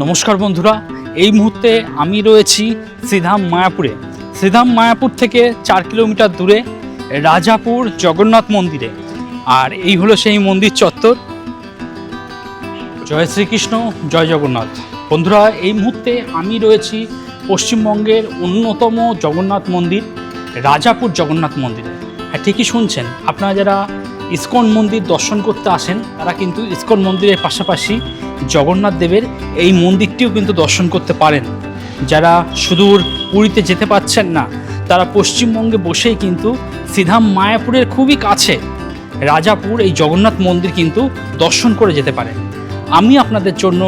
নমস্কার বন্ধুরা, এই মুহূর্তে আমি রয়েছি শ্রীধাম মায়াপুরে। শ্রীধাম মায়াপুর থেকে চার কিলোমিটার দূরে রাজাপুর জগন্নাথ মন্দিরে। আর এই হলো সেই মন্দির চত্বর। জয় শ্রীকৃষ্ণ, জয় জগন্নাথ। বন্ধুরা, এই মুহূর্তে আমি রয়েছি পশ্চিমবঙ্গের অন্যতম জগন্নাথ মন্দির, রাজাপুর জগন্নাথ মন্দিরে। হ্যাঁ ঠিকই শুনছেন, আপনারা যারা ইস্কন মন্দির দর্শন করতে আসেন, তারা কিন্তু ইস্কন মন্দিরের পাশাপাশি জগন্নাথ দেবের এই মন্দিরটিও কিন্তু দর্শন করতে পারেন। যারা সুদূর পুরীতে যেতে পাচ্ছেন না, তারা পশ্চিমবঙ্গে বসেই কিন্তু সিধাম মায়াপুরের খুবই কাছে রাজাপুর এই জগন্নাথ মন্দির কিন্তু দর্শন করে যেতে পারেন। আমি আপনাদের জন্য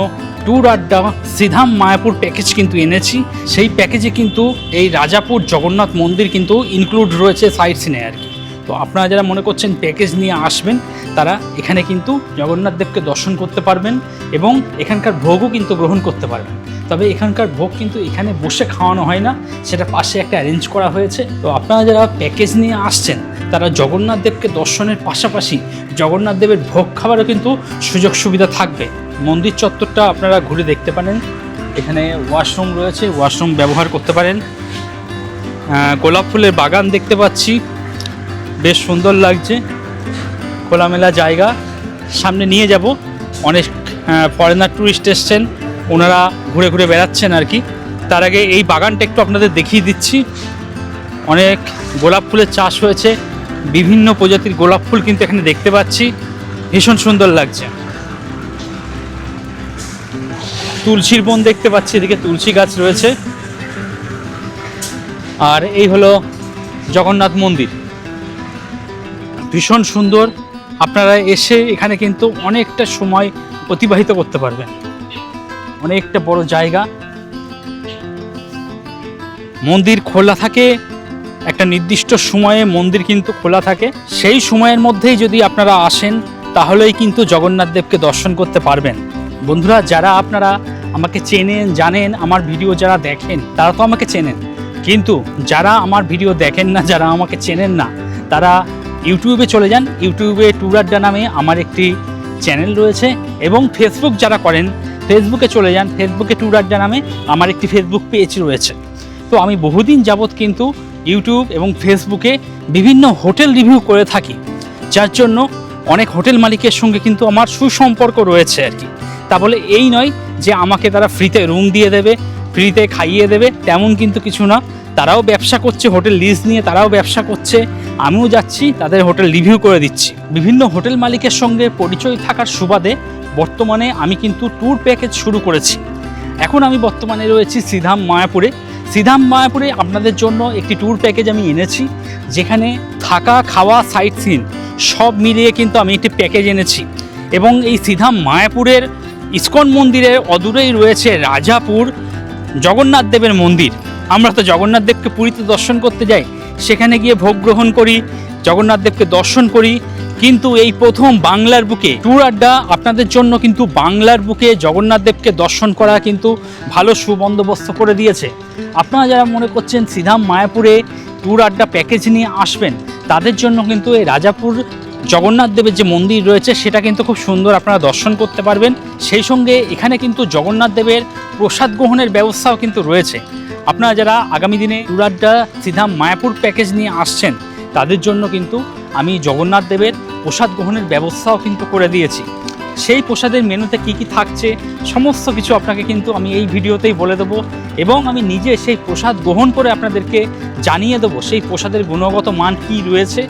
ট্যুর আড্ডা সিধাম মায়াপুর প্যাকেজ কিন্তু এনেছি। সেই প্যাকেজে কিন্তু এই রাজাপুর জগন্নাথ মন্দির কিন্তু ইনক্লুড রয়েছে সাইট সিনে আর কি। তো আপনারা যারা মনে করছেন প্যাকেজ নিয়ে আসবেন, তারা এখানে কিন্তু জগন্নাথ দেবকে দর্শন করতে পারবেন এবং এখানকার ভোগও কিন্তু গ্রহণ করতে পারবেন। তবে এখানকার ভোগ কিন্তু এখানে বসে খাওয়ানো হয় না, সেটা পাশে একটা অ্যারেঞ্জ করা হয়েছে। তো আপনারা যারা প্যাকেজ নিয়ে আসছেন, তারা জগন্নাথ দেবকে দর্শনের পাশাপাশি জগন্নাথ দেবের ভোগ খাবারও কিন্তু সুযোগ সুবিধা থাকবে। মন্দির চত্বরটা আপনারা ঘুরে দেখতে পারেন। এখানে ওয়াশরুম রয়েছে ওয়াশরুম ব্যবহার করতে পারেন। গোলাপ ফুলের বাগান দেখতে পাচ্ছি। বেশ সুন্দর লাগছে। খোলামেলা জায়গা। সামনে নিয়ে যাব। অনেক ফরেনার ট্যুরিস্ট এসছেন। ওনারা ঘুরে ঘুরে বেড়াচ্ছেন আর কি। তার আগে এই বাগানটা একটু আপনাদের দেখিয়ে দিচ্ছি। অনেক গোলাপ ফুলের চাষ হয়েছে। বিভিন্ন প্রজাতির গোলাপ ফুল কিন্তু এখানে দেখতে পাচ্ছি। ভীষণ সুন্দর লাগছে। তুলসীর বন দেখতে পাচ্ছি। এদিকে তুলসী গাছ রয়েছে। আর এই হলো জগন্নাথ মন্দির। ভীষণ সুন্দর। আপনারা এসে এখানে কিন্তু অনেকটা সময় অতিবাহিত করতে পারবেন। অনেকটা বড় জায়গা। মন্দির খোলা থাকে। একটা নির্দিষ্ট সময়ে মন্দির কিন্তু খোলা থাকে। সেই সময়ের মধ্যেই যদি আপনারা আসেন, তাহলেই কিন্তু জগন্নাথ দেবকে দর্শন করতে পারবেন। বন্ধুরা, যারা আপনারা আমাকে চেনেন, জানেন, আমার ভিডিও যারা দেখেন, তারা তো আমাকে চেনেন। কিন্তু যারা আমার ভিডিও দেখেন না, যারা আমাকে চেনেন না, তারা ইউটিউবে চলে যান। ইউটিউবে ট্যুর আড্ডা নামে আমার একটি চ্যানেল রয়েছে এবং ফেসবুক যারা করেন ফেসবুকে চলে যান। ফেসবুকে ট্যুর আড্ডা নামে আমার একটি ফেসবুক পেজ রয়েছে। তো আমি বহুদিন যাবৎ কিন্তু ইউটিউব এবং ফেসবুকে বিভিন্ন হোটেল রিভিউ করে থাকি। যার জন্য অনেক হোটেল মালিকের সঙ্গে কিন্তু আমার সুসম্পর্ক রয়েছে আর কি। তা বলে এই নয় যে আমাকে তারা ফ্রিতে রুম দিয়ে দেবে ফ্রিতে খাইয়ে দেবে, তেমন কিন্তু কিছু না। তারাও ব্যবসা করছে, হোটেল লিজ নিয়ে তারাও ব্যবসা করছে। আমিও যাচ্ছি, তাদের হোটেল রিভিউ করে দিচ্ছি। বিভিন্ন হোটেল মালিকের সঙ্গে পরিচয় থাকার সুবাদে বর্তমানে আমি কিন্তু ট্যুর প্যাকেজ শুরু করেছি। এখন আমি বর্তমানে রয়েছি সিধাম মায়াপুরে। সিধাম মায়াপুরে আপনাদের জন্য একটি ট্যুর প্যাকেজ আমি এনেছি, যেখানে থাকা, খাওয়া সাইট সিন সব মিলিয়ে কিন্তু আমি একটি প্যাকেজ এনেছি। এবং এই সিধাম মায়াপুরের ইস্কন মন্দিরের অদূরেই রয়েছে রাজাপুর জগন্নাথ দেবের মন্দির। আমরা তো জগন্নাথ দেবকে পুরীতে দর্শন করতে যাই, সেখানে গিয়ে ভোগ গ্রহণ করি, জগন্নাথ দেবকে দর্শন করি, কিন্তু এই প্রথম বাংলার বুকে ট্যুর আড্ডা আপনাদের জন্য কিন্তু বাংলার বুকে জগন্নাথ দেবকে দর্শন করা কিন্তু ভালো সুবন্দোবস্ত করে দিয়েছে। আপনারা যারা মনে করছেন সিধাম মায়াপুরে ট্যুর আড্ডা প্যাকেজ নিয়ে আসবেন, তাদের জন্য কিন্তু এই রাজাপুর জগন্নাথ দেবের যে মন্দির রয়েছে, সেটা কিন্তু খুব সুন্দর আপনারা দর্শন করতে পারবেন। সেই সঙ্গে এখানে কিন্তু জগন্নাথ দেবের প্রসাদ গ্রহণের ব্যবস্থাও কিন্তু রয়েছে। আপনারা যারা আগামী দিনে টুরাড্ডা সিধা মায়াপুর প্যাকেজ নিয়ে আসছেন, তাদের জন্য কিন্তু আমি জগন্নাথ দেবের প্রসাদ গ্রহণের ব্যবস্থাও কিন্তু করে দিয়েছি। সেই প্রসাদের মেনুতে কি কি থাকছে, সমস্ত কিছু আপনাকে কিন্তু আমি এই ভিডিওতেই বলে দেবো এবং আমি নিজে সেই প্রসাদ গ্রহণ করে আপনাদেরকে জানিয়ে দেবো সেই প্রসাদের গুণগত মান কি রয়েছে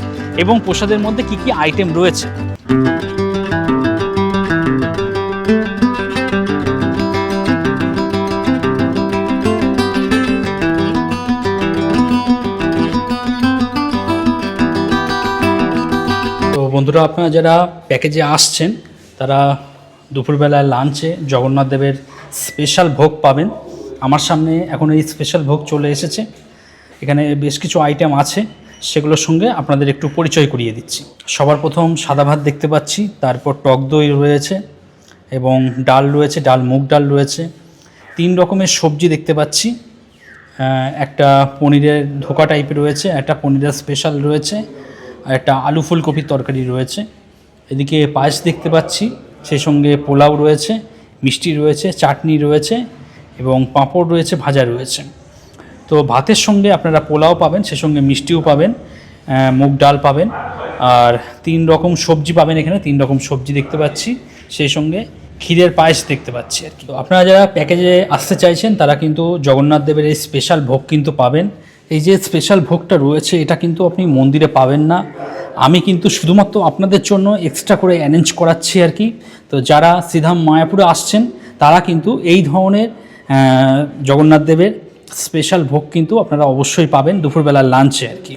এবং প্রসাদের মধ্যে কি কি আইটেম রয়েছে। বন্ধুরা, আপনারা যারা প্যাকেজে আসছেন, তারা দুপুরবেলায় লাঞ্চে জগন্নাথ দেবের স্পেশাল ভোগ পাবেন। আমার সামনে এখন এই স্পেশাল ভোগ চলে এসেছে। এখানে বেশ কিছু আইটেম আছে, সেগুলোর সঙ্গে আপনাদের একটু পরিচয় করিয়ে দিচ্ছি। সবার প্রথম সাদা ভাত দেখতে পাচ্ছি, তারপর টক দই রয়েছে এবং ডাল রয়েছে, ডাল, মুগ ডাল রয়েছে। তিন রকমের সবজি দেখতে পাচ্ছি। একটা পনিরের ধোকা টাইপের রয়েছে, একটা পনিরের স্পেশাল রয়েছে। আর একটা আলু ফুলকপির তরকারি রয়েছে। এদিকে পায়েস দেখতে পাচ্ছি, সেই সঙ্গে পোলাও রয়েছে, মিষ্টি রয়েছে, চাটনি রয়েছে এবং পাঁপড় রয়েছে, ভাজা রয়েছে। তো ভাতের সঙ্গে আপনারা পোলাও পাবেন সে সঙ্গে মিষ্টিও পাবেন মুগ ডাল পাবেন, আর তিন রকম সবজি পাবেন এখানে, তিন রকম সবজি দেখতে পাচ্ছি, সেই সঙ্গে ক্ষীরের পায়েস দেখতে পাচ্ছি আর কি। তো আপনারা যারা প্যাকেজে আসতে চাইছেন, তারা কিন্তু জগন্নাথ দেবের এই স্পেশাল ভোগ কিন্তু পাবেন। এই যে স্পেশাল ভোগটা রয়েছে, এটা কিন্তু আপনি মন্দিরে পাবেন না। আমি কিন্তু শুধুমাত্র আপনাদের জন্য এক্সট্রা করে অ্যারেঞ্জ করাচ্ছি আর কি। তো যারা সিধাম মায়াপুরে আসছেন, তারা কিন্তু এই ধরনের জগন্নাথ দেবের স্পেশাল ভোগ কিন্তু আপনারা অবশ্যই পাবেন দুপুরবেলার লাঞ্চে আর কি।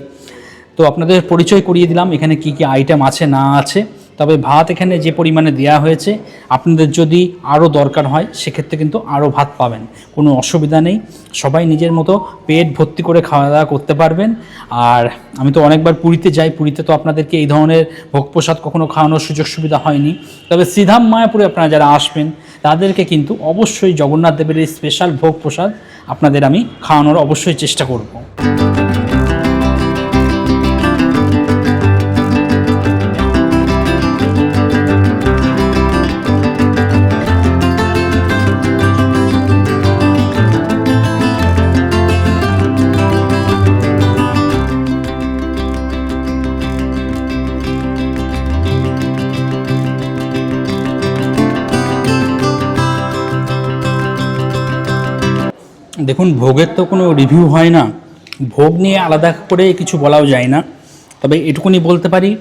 তো আপনাদের পরিচয় করিয়ে দিলাম, এখানে কি কি আইটেম আছে, না আছে। তবে ভাত এখানে যে পরিমাণে দেওয়া হয়েছে, আপনাদের যদি আরও দরকার হয়, সেক্ষেত্রে কিন্তু আরও ভাত পাবেন। কোনো অসুবিধা নেই। সবাই নিজের মতো পেট ভর্তি করে খাওয়া দাওয়া করতে পারবেন। আর আমি তো অনেকবার পুরীতে যাই, পুরীতে তো আপনাদেরকে এই ধরনের ভোগ প্রসাদ কখনো খাওয়ানোর সুযোগ সুবিধা হয়নি। তবে সিধাম মায়াপুরে আপনারা যারা আসবেন, তাদেরকে কিন্তু অবশ্যই জগন্নাথ দেবের এই স্পেশাল ভোগ প্রসাদ আপনাদের আমি খাওয়ানোর অবশ্যই চেষ্টা করব। দেখুন, ভোগের তো কোনো রিভিউ হয় না। ভোগ নিয়ে আলাদা করে কিছু বলাও যায় না। তবে এটুকুনি বলতে পারি,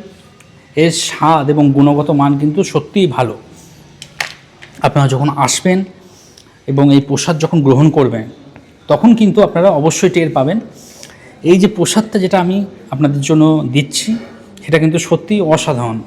এর স্বাদ এবং গুণগত মান কিন্তু সত্যিই ভালো। আপনারা যখন আসবেন এবং এই প্রসাদ যখন গ্রহণ করবেন, তখন কিন্তু আপনারা অবশ্যই টের পাবেন। এই যে প্রসাদটা যেটা আমি আপনাদের জন্য দিচ্ছি, সেটা কিন্তু সত্যিই অসাধারণ।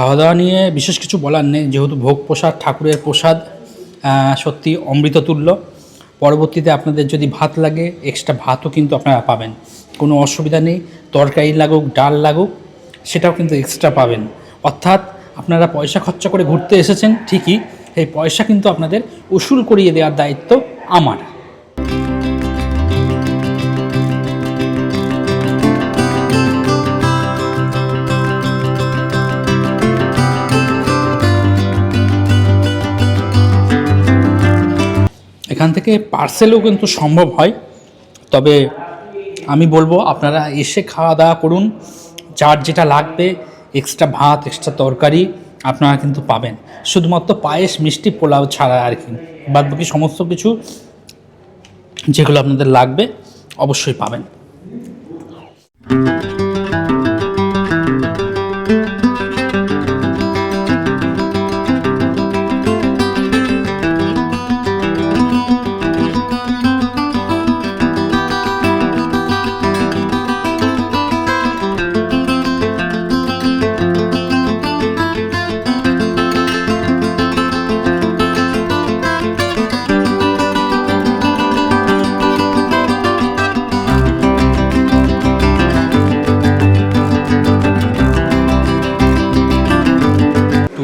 খাওয়া দাওয়া নিয়ে বিশেষ কিছু বলার নেই, যেহেতু ভোগ প্রসাদ, ঠাকুরের প্রসাদ সত্যি অমৃততুল্য। পরবর্তীতে আপনাদের যদি ভাত লাগে এক্সট্রা ভাতও কিন্তু আপনারা পাবেন। কোনো অসুবিধা নেই, তরকারি লাগুক, ডাল লাগুক, সেটাও কিন্তু এক্সট্রা পাবেন। অর্থাৎ আপনারা পয়সা খরচা করে ঘুরতে এসেছেন ঠিকই, এই পয়সা কিন্তু আপনাদের উসুল করিয়ে দেওয়ার দায়িত্ব আমার। এখান থেকে পার্সেলও কিন্তু সম্ভব হয়। তবে আমি বলব, আপনারা এসে খাওয়া দাওয়া করুন। যার যেটা লাগবে এক্সট্রা ভাত এক্সট্রা তরকারি আপনারা কিন্তু পাবেন। শুধুমাত্র পায়েস, মিষ্টি, পোলাও ছাড়া আর কি। বাদ বাকি সমস্ত কিছু যেগুলো আপনাদের লাগবে, অবশ্যই পাবেন।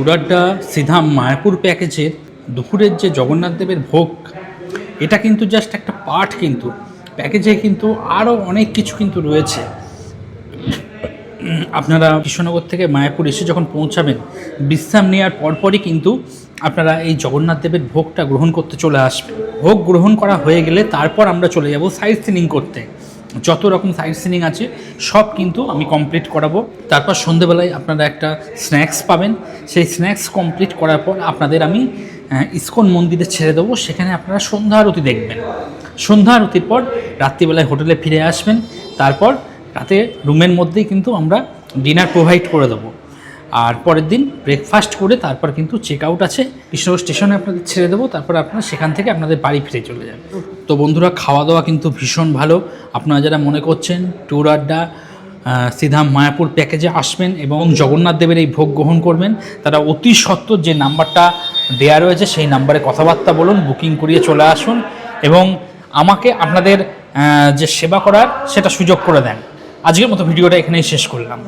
টুরাড্ডা সিধা মায়াপুর প্যাকেজের দুপুরের যে জগন্নাথ দেবের ভোগ, এটা কিন্তু জাস্ট একটা পার্ট কিন্তু। প্যাকেজে কিন্তু আরও অনেক কিছু কিন্তু রয়েছে। আপনারা কৃষ্ণনগর থেকে মায়াপুর এসে যখন পৌঁছাবেন, বিশ্রাম নেওয়ার পরপরই কিন্তু আপনারা এই জগন্নাথ দেবের ভোগটা গ্রহণ করতে চলে আসবেন। ভোগ গ্রহণ করা হয়ে গেলে তারপর আমরা চলে যাব সাইট সিনিং করতে। যত রকম সাইট সিনিং আছে, সব কিন্তু আমি কমপ্লিট করাবো। তারপর সন্ধেবেলায় আপনারা একটা স্ন্যাক্স পাবেন। সেই স্ন্যাক্স কমপ্লিট করার পর আপনাদের আমি ইস্কন মন্দিরে ছেড়ে দেবো। সেখানে আপনারা সন্ধ্যা আরতি দেখবেন। সন্ধ্যা আরতির পর রাত্রিবেলায় হোটেলে ফিরে আসবেন। তারপর রাতে রুমের মধ্যেই কিন্তু আমরা ডিনার প্রোভাইড করে দেবো। আর পরের দিন ব্রেকফাস্ট করে তারপর কিন্তু চেক আউট আছে কৃষ্ণনগর স্টেশনে আপনাদের ছেড়ে দেবো, তারপর আপনারা সেখান থেকে আপনাদের বাড়ি ফিরে চলে যাবেন। তো বন্ধুরা খাওয়া দাওয়া কিন্তু ভীষণ ভালো। আপনারা যারা মনে করছেন ট্যুর আড্ডা সিধা মায়াপুর প্যাকেজে আসবেন এবং জগন্নাথ দেবের এই ভোগ গ্রহণ করবেন, তারা অতি সত্বর যে নাম্বারটা দেয়া রয়েছে, সেই নাম্বারে কথাবার্তা বলুন বুকিং করিয়ে চলে আসুন এবং আমাকে আপনাদের যে সেবা করার, সেটা সুযোগ করে দেন। আজকের মতো ভিডিওটা এখানেই শেষ করলাম।